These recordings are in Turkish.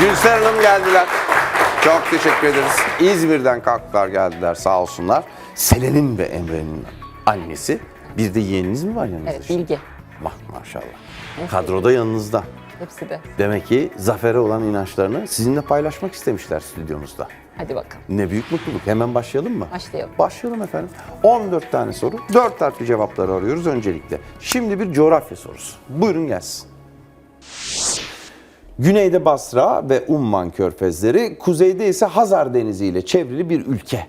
Gülser Hanım geldiler. Çok teşekkür ederiz. İzmir'den kalktılar geldiler sağ olsunlar. Selen'in ve Emre'nin annesi. Bir de yeğeniniz mi var yanınızda? Evet, Bilge. Bak maşallah. Kadroda yanınızda. Hepsi de. Demek ki zafere olan inançlarını sizinle paylaşmak istemişler stüdyomuzda. Hadi bakalım. Ne büyük mutluluk. Hemen başlayalım mı? Başlayalım. Başlayalım efendim. 14 tane soru, 4 harfli cevapları arıyoruz öncelikle. Şimdi bir coğrafya sorusu. Buyurun gelsin. Güneyde Basra ve Umman körfezleri, kuzeyde ise Hazar Denizi ile çevrili bir ülke.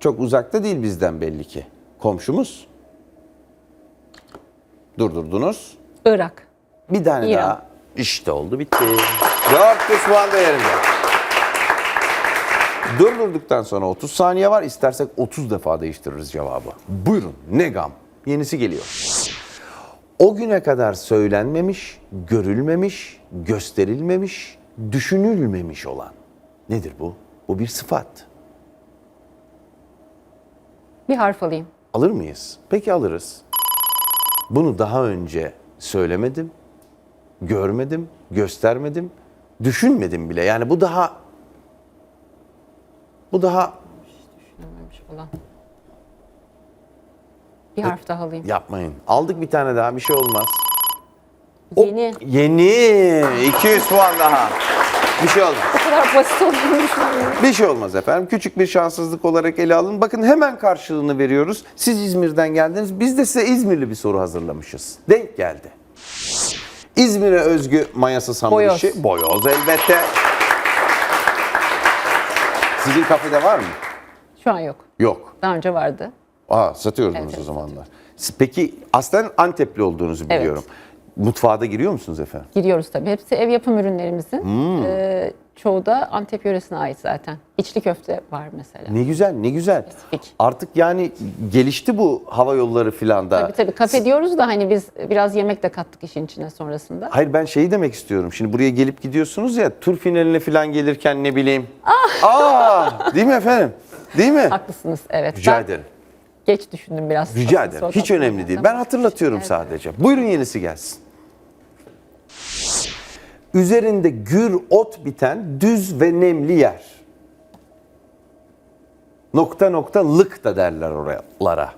Çok uzakta değil bizden belli ki. Komşumuz. Durdurdunuz. Irak. Bir tane İran. daha. İşte oldu bitti. 400 puan değerinde. Durdurduktan sonra 30 saniye var. İstersek 30 defa değiştiririz cevabı. Buyurun ne gam. Yenisi geliyor. O güne kadar söylenmemiş, görülmemiş, gösterilmemiş, düşünülmemiş olan. Nedir bu? Bu bir sıfat. Bir harf alayım. Alır mıyız? Peki alırız. Bunu daha önce söylemedim, görmedim, göstermedim, düşünmedim bile. Yani bu daha bu daha Düşünülmemiş olan. Bir harf daha alayım. yapmayın. Aldık bir tane daha bir şey olmaz. Yeni. Yeni 200 puan daha. Bir şey olmaz. O kadar basit düşünmüyorum. Bir şey olmaz efendim. Küçük bir şanssızlık olarak ele alın. Bakın hemen karşılığını veriyoruz. Siz İzmir'den geldiniz. Biz de size İzmirli bir soru hazırlamışız. Denk geldi. İzmir'e özgü mayasız hamur Boyoz. işi. Boyoz elbette. Sizin kafede var mı? Şu an yok. Yok. Daha önce vardı. Aa satıyordunuz Evet, o evet, zamanlar. Siz- Peki aslen Antepli olduğunuzu Evet. biliyorum. Mutfağa da giriyor musunuz efendim? Giriyoruz tabii. Hepsi ev yapım ürünlerimizin. Hmm. Ee, çoğu da Antep yöresine ait zaten. İçli köfte var mesela. Ne güzel, ne güzel. Spesifik. Artık yani gelişti bu hava yolları filan da. Tabii tabii. Kafe diyoruz da hani biz biraz yemek de kattık işin içine sonrasında. Hayır ben şeyi demek istiyorum. Şimdi buraya gelip gidiyorsunuz ya tur finaline falan gelirken ne bileyim. Aa, değil mi efendim? Değil mi? Haklısınız evet. Rica Ben ederim. Geç düşündüm biraz. Rica ederim. Hiç önemli değil. Ben hatırlatıyorum sadece. Buyurun yenisi gelsin. Üzerinde gür ot biten düz ve nemli yer. Nokta nokta lık da derler oralara.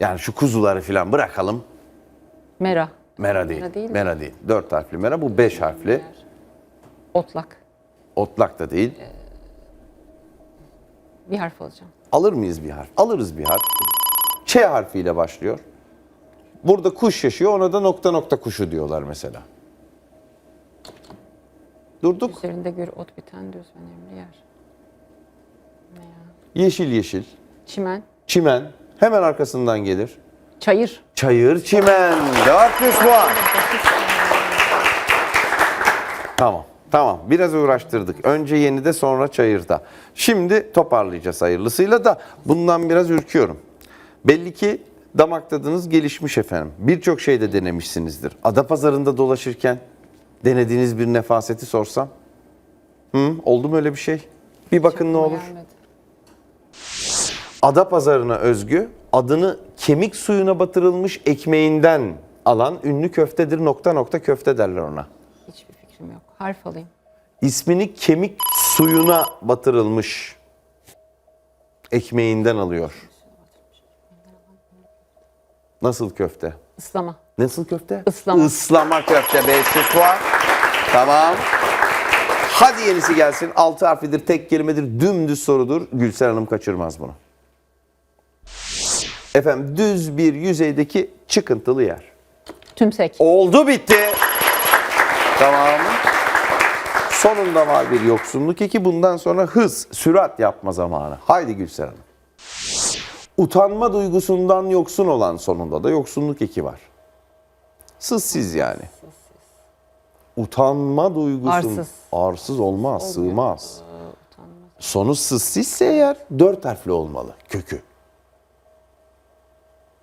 Yani şu kuzuları falan bırakalım. Mera. Mera değil. Mera değil mi? Mera değil. Dört harfli mera. Bu beş harfli. Otlak. Otlak da değil. Bir harf alacağım. Alır mıyız bir harf? Alırız bir harf. Ç harfiyle başlıyor. Burada kuş yaşıyor, ona da nokta nokta kuşu diyorlar mesela. Durduk. Üzerinde gür ot biten düz önemli yer. Yeşil yeşil. Çimen. Çimen. Hemen arkasından gelir. Çayır. Çayır çimen. 400 puan. Tamam. Tamam. Biraz uğraştırdık. Önce yeni de sonra çayırda. Şimdi toparlayacağız hayırlısıyla da bundan biraz ürküyorum. Belli ki damak tadınız gelişmiş efendim. Birçok şeyde denemişsinizdir. Adapazarı'nda dolaşırken denediğiniz bir nefaseti sorsam. Hı, oldu mu öyle bir şey? Bir bakın ne olur. Gelmedi. Adapazarı'na özgü adını kemik suyuna batırılmış ekmeğinden alan ünlü köftedir nokta nokta köfte derler ona. Hiçbir fikrim yok. Harf alayım. İsmini kemik suyuna batırılmış ekmeğinden alıyor. Nasıl köfte? Islama. Nasıl köfte? Islama. Islama köfte 500 puan. Tamam. Hadi yenisi gelsin. Altı harflidir, tek kelimedir, dümdüz sorudur. Gülser Hanım kaçırmaz bunu. Efendim düz bir yüzeydeki çıkıntılı yer. Tümsek. Oldu bitti. Tamam. Sonunda var bir yoksunluk eki. Bundan sonra hız, sürat yapma zamanı. Haydi Gülser Hanım. Utanma duygusundan yoksun olan sonunda da yoksunluk eki var. Sızsız yani. Utanma duygusun. Arsız. Arsız olmaz, sığmaz. Sonu sızsizse eğer dört harfli olmalı kökü.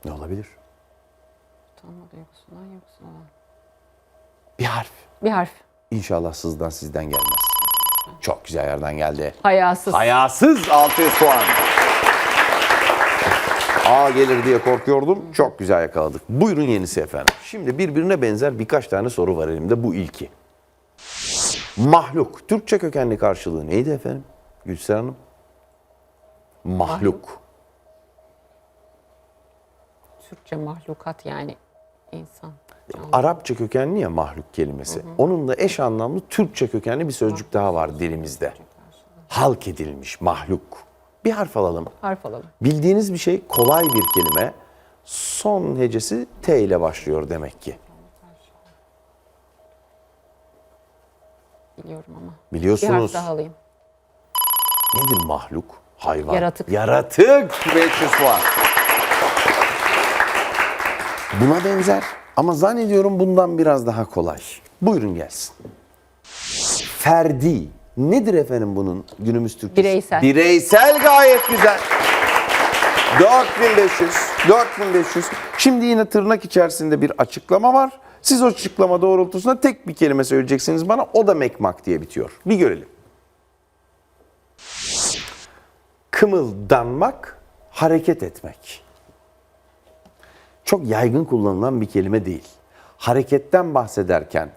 Ne olabilir? Utanma duygusundan yoksun olan. Bir harf. Bir harf. İnşallah sızdan sizden gelmez. Çok güzel yerden geldi. Hayasız. Hayasız 600 puan. A gelir diye korkuyordum. Çok güzel yakaladık. Buyurun yenisi efendim. Şimdi birbirine benzer birkaç tane soru var elimde. Bu ilki. Mahluk. Türkçe kökenli karşılığı neydi efendim? Gülser Hanım. Mahluk. Türkçe mahlukat yani insan. Arapça kökenli ya mahluk kelimesi. Onunla eş anlamlı Türkçe kökenli bir sözcük daha var dilimizde. Halk edilmiş mahluk. Bir harf alalım. Harf alalım. Bildiğiniz bir şey kolay bir kelime. Son hecesi T ile başlıyor demek ki. Biliyorum ama. Bir harf Biliyorsunuz. daha alayım. Nedir mahluk? Hayvan. Yaratık. Yaratık. 500 puan. Buna benzer ama zannediyorum bundan biraz daha kolay. Buyurun gelsin. Ferdi. Nedir efendim bunun günümüz Türkçesi? Bireysel. Bireysel gayet güzel. 4500. 4500. Şimdi yine tırnak içerisinde bir açıklama var. Siz o açıklama doğrultusunda tek bir kelime söyleyeceksiniz bana. O da mekmak diye bitiyor. Bir görelim. Kımıldanmak, hareket etmek. Çok yaygın kullanılan bir kelime değil. Hareketten bahsederken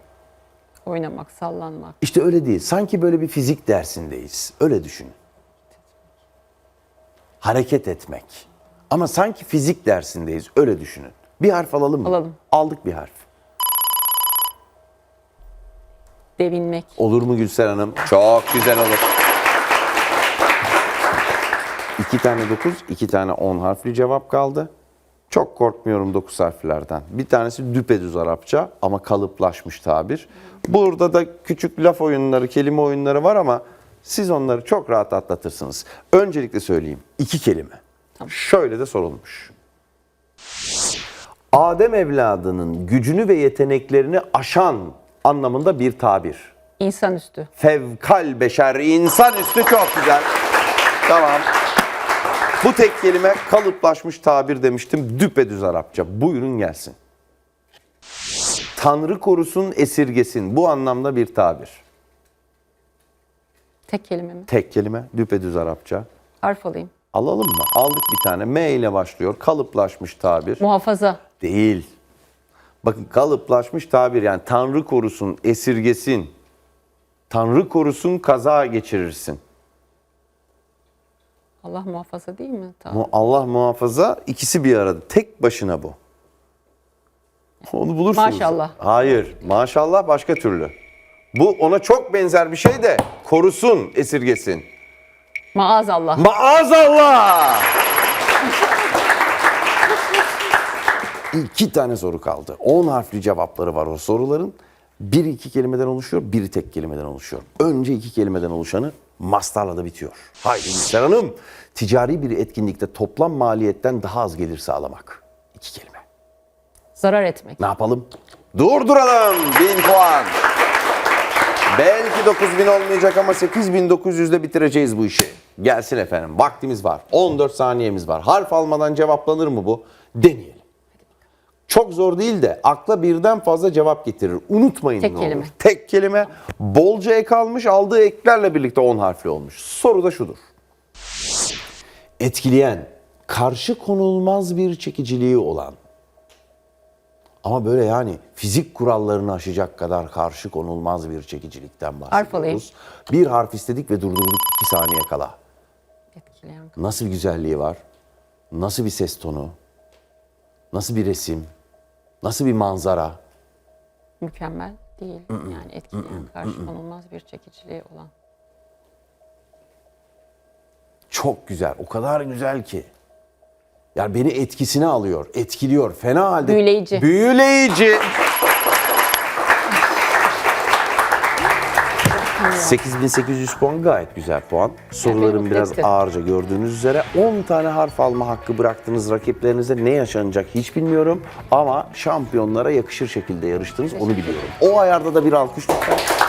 Oynamak, sallanmak. işte öyle değil. Sanki böyle bir fizik dersindeyiz. Öyle düşünün. Hareket etmek. Ama sanki fizik dersindeyiz. Öyle düşünün. Bir harf alalım mı? Alalım. Aldık bir harf. Devinmek. Olur mu Gülser Hanım? Çok güzel olur. İki tane dokuz, iki tane on harfli cevap kaldı. Çok korkmuyorum dokuz harflerden. Bir tanesi düpedüz Arapça ama kalıplaşmış tabir. Burada da küçük laf oyunları, kelime oyunları var ama siz onları çok rahat atlatırsınız. Öncelikle söyleyeyim. iki kelime. Şöyle de sorulmuş. Adem evladının gücünü ve yeteneklerini aşan anlamında bir tabir. İnsanüstü. Fevkal beşer, insanüstü çok güzel. Tamam. Bu tek kelime kalıplaşmış tabir demiştim. Düpedüz Arapça. Buyurun gelsin. Tanrı korusun, esirgesin. Bu anlamda bir tabir. Tek kelime mi? Tek kelime, düpedüz Arapça. Harf alayım. Alalım mı? Aldık bir tane. M ile başlıyor. Kalıplaşmış tabir. Muhafaza. Değil. Bakın kalıplaşmış tabir yani Tanrı korusun, esirgesin. Tanrı korusun, kaza geçirirsin. Allah muhafaza değil mi? Tamam. Allah muhafaza ikisi bir arada. Tek başına bu. Onu bulursunuz. Maşallah. Hayır. Maşallah başka türlü. Bu ona çok benzer bir şey de korusun, esirgesin. Maazallah. Maazallah! İki tane soru kaldı. 10 harfli cevapları var o soruların. Biri iki kelimeden oluşuyor, biri tek kelimeden oluşuyor. Önce iki kelimeden oluşanı mastarla da bitiyor. Haydi Gülser Hanım. Ticari bir etkinlikte toplam maliyetten daha az gelir sağlamak. İki kelime. Zarar etmek. Ne yapalım? Durduralım. 1000 puan. Belki 9000 olmayacak ama 8900'de bitireceğiz bu işi. Gelsin efendim. Vaktimiz var. 14 saniyemiz var. Harf almadan cevaplanır mı bu? Deneyelim. Çok zor değil de akla birden fazla cevap getirir. Unutmayın Tek ne kelime. olur. Tek kelime. Bolca ek almış, aldığı eklerle birlikte 10 harfli olmuş. Soru da şudur. Etkileyen, karşı konulmaz bir çekiciliği olan, ama böyle yani fizik kurallarını aşacak kadar karşı konulmaz bir çekicilikten Harf alayım. bahsediyoruz. Bir harf istedik ve durdurduk iki saniye kala. Etkileyen. Nasıl bir güzelliği var? Nasıl bir ses tonu? Nasıl bir resim? Nasıl bir manzara? Mükemmel değil. Yani etkileyen, karşı konulmaz bir çekiciliği olan. Çok güzel. O kadar güzel ki. Yani beni etkisine alıyor, etkiliyor. Fena halde. Büyüleyici. Büyüleyici. 8800 puan gayet güzel puan. Soruların mutlu biraz ağırca gördüğünüz üzere 10 tane harf alma hakkı bıraktınız rakiplerinize ne yaşanacak hiç bilmiyorum ama şampiyonlara yakışır şekilde yarıştınız onu biliyorum. O ayarda da bir alkış lütfen.